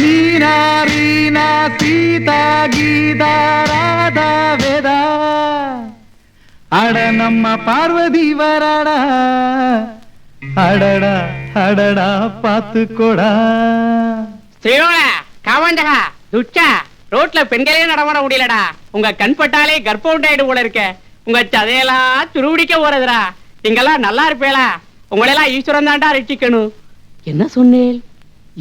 நீனா ரீனா சீதா கீதா ராதா வேதா அட நம்ம பார்வதி வராடா. அடடா அடடா பாத்துக்கோடா ஸ்ரீரோட காவண்டகா துச்சா ரோட்ல பெண்களே நடமாட முடியலடா. உங்க கண் பட்டாலே கர்ப்பம் உண்டாயிடு போல இருக்க. உங்க சதையெல்லாம் துருவிடிக்க போறதுடா. நீங்கெல்லாம் நல்லா இருப்பேளா. உங்களெல்லாம் ஈஸ்வரன் தாண்டா ரட்சிக்கணும். என்ன சொன்னேன்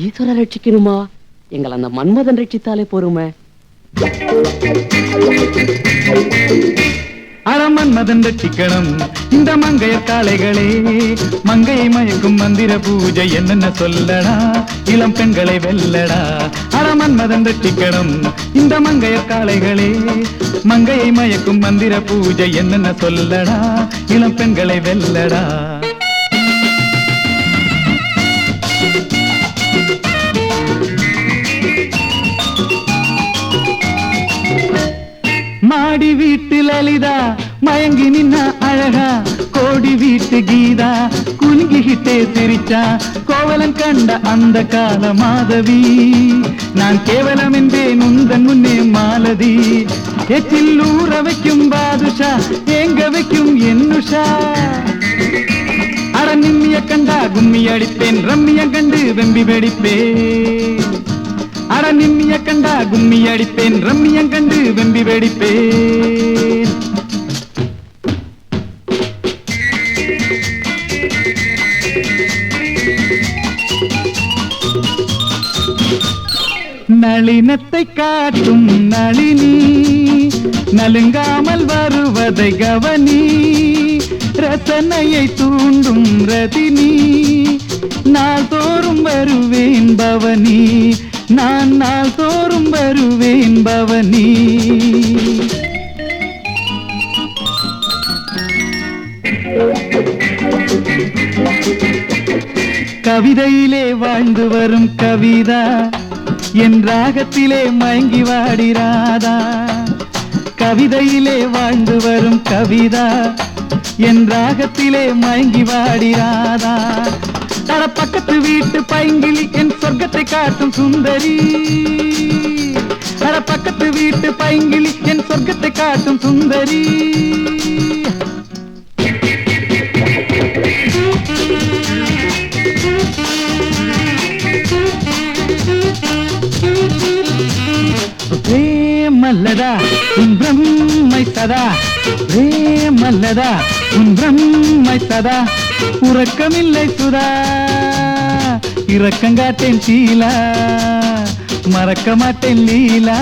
ஈஸ்வரன் ரட்சிக்கணுமா? எங்களை அந்த மன்மதன் ரட்சித்தாலே போருமே. அரமன் மதன் ரட்சிக்கணும் இந்த மங்கைய காளைகளே. மங்கையை மயக்கும் மந்திர பூஜை என்னென்ன சொல்லடா? இளம் பெண்களை வெல்லடா. அரமன் மதன் ரட்சிக்கணும் இந்த மங்கைய காளைகளே. மங்கையை மயக்கும் மந்திர பூஜை என்னென்ன சொல்லடா? இளம் பெண்களை வெல்லடா. மாடி வீட்டு லலிதா மயங்கி நின்ன அழகா. கோடி வீட்டு கீதா குலுங்கிக்கிட்டே சிரிச்சா. கோவலன் கண்ட அந்த கால மாதவி நான் கேவலம் என்பேன் உந்தன் முன்னே மாலதி. எச்சில் ஊற வைக்கும் பாதுஷா எங்க வைக்கும் என்னுஷா. அட நிம்மிய கண்டா கும்மி அடிப்பேன் ரம்மிய கண்டு வெம்பி வெடிப்பேன் அட நிம்மிய கண்டா கும்மி அடிப்பேன் ரம்மியம் கண்டு வெம்பி வெடிப்பேன். நளினத்தை காட்டும் நளினி நலுங்காமல் வருவதை கவனி ரசனையை தூண்டும் ரதினி நாள் தோறும் வருவேன் பவனி. நான் நாள் தோறும் வருவேன் பவனி. கவிதையிலே வாழ்ந்து வரும் கவிதா என் ராகத்திலே மயங்கி வாடிராதா. கவிதையிலே வாழ்ந்து வரும் கவிதா என் ராகத்திலே மயங்கி வாடிராதா. தட பக்கத்து வீட்டு பைங்கிலி என் சொர்க்கத்தை காட்டும் சுந்தரி. தட பக்கத்து வீட்டு பைங்கிலி என் சொர்க்கத்தை காட்டும் சுந்தரி. பிரேமல்லதா சதா பிரேமல்லதா உன் பிரம்மை சதா உறக்கமில்லை சுதா. இரக்கங்காட்டேன் சீலா. மறக்க மாட்டேன் லீலா.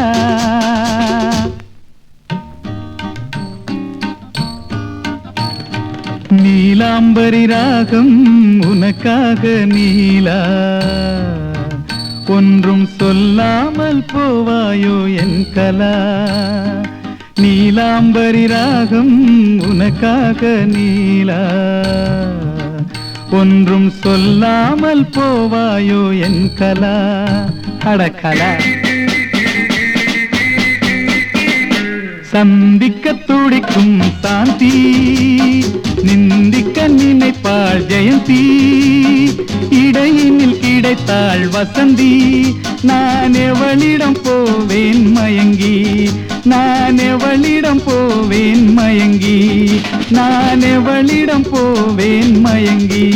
நீலாம்பரி ராகம் உனக்காக நீலா. ஒன்றும் சொல்லாமல் போவாயோ என் கலா. நீலாம்பரி ராகம் உனக்காக நீலா. ஒன்றும் சொல்லாமல் போவாயோ என் கலா. அடக்கலா சந்திக்க துடிக்கும் சாந்தி நிந்திக்க நினைப்பாள் ஜெயந்தி. வசந்தி நான் எவளிடம் போவேன் மயங்கி? நான் எவளிடம் போவேன் மயங்கி? நான் எவளிடம் போவேன் மயங்கி?